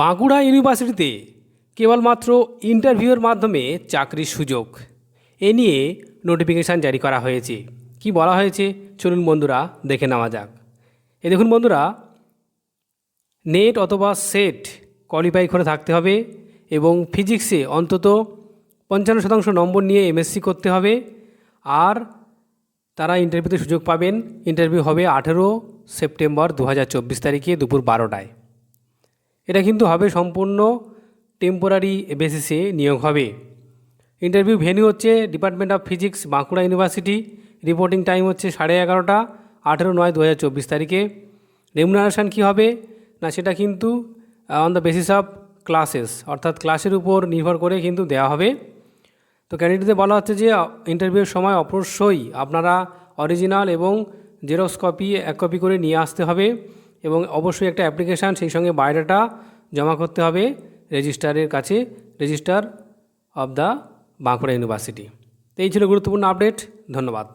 বাঁকুড়া ইউনিভার্সিটিতে কেবলমাত্র ইন্টারভিউয়ের মাধ্যমে চাকরির সুযোগ। এ নিয়ে নোটিফিকেশান জারি করা হয়েছে। কি বলা হয়েছে? চলুন বন্ধুরা, দেখে নেওয়া যাক। এ দেখুন বন্ধুরা, নেট অথবা সেট কোয়ালিফাই করে থাকতে হবে এবং ফিজিক্সে অন্তত পঞ্চান্ন শতাংশ নম্বর নিয়ে এমএসসি করতে হবে। আর তারা ইন্টারভিউতে সুযোগ পাবেন। ইন্টারভিউ হবে আঠেরো সেপ্টেম্বর দু হাজার চব্বিশ তারিখে দুপুর বারোটায়। এটা কিন্তু হবে সম্পূর্ণ টেম্পোরারি বেসিসে নিয়োগ হবে। ইন্টারভিউ ভেন্যু হচ্ছে department of physics Bankura university reporting time হচ্ছে সাড়ে এগারোটা, আঠেরো নয় দু হাজার চব্বিশ তারিখে। রেমুনারেশন কী হবে? না, সেটা কিন্তু on the basis of classes অর্থাৎ ক্লাসের উপর নির্ভর করে কিন্তু দেওয়া হবে। তো ক্যান্ডিডেটদের বলা হচ্ছে যে ইন্টারভিউর সময় অবশ্যই আপনারা অরিজিনাল এবং জেরক্স কপি এক কপি করে নিয়ে আসতে হবে। এবং অবশ্যই একটা অ্যাপ্লিকেশান সেই সঙ্গে বায়োডাটা জমা করতে হবে রেজিস্ট্রারের কাছে registrar of the Bankura university তো এই ছিল গুরুত্বপূর্ণ আপডেট ধন্যবাদ।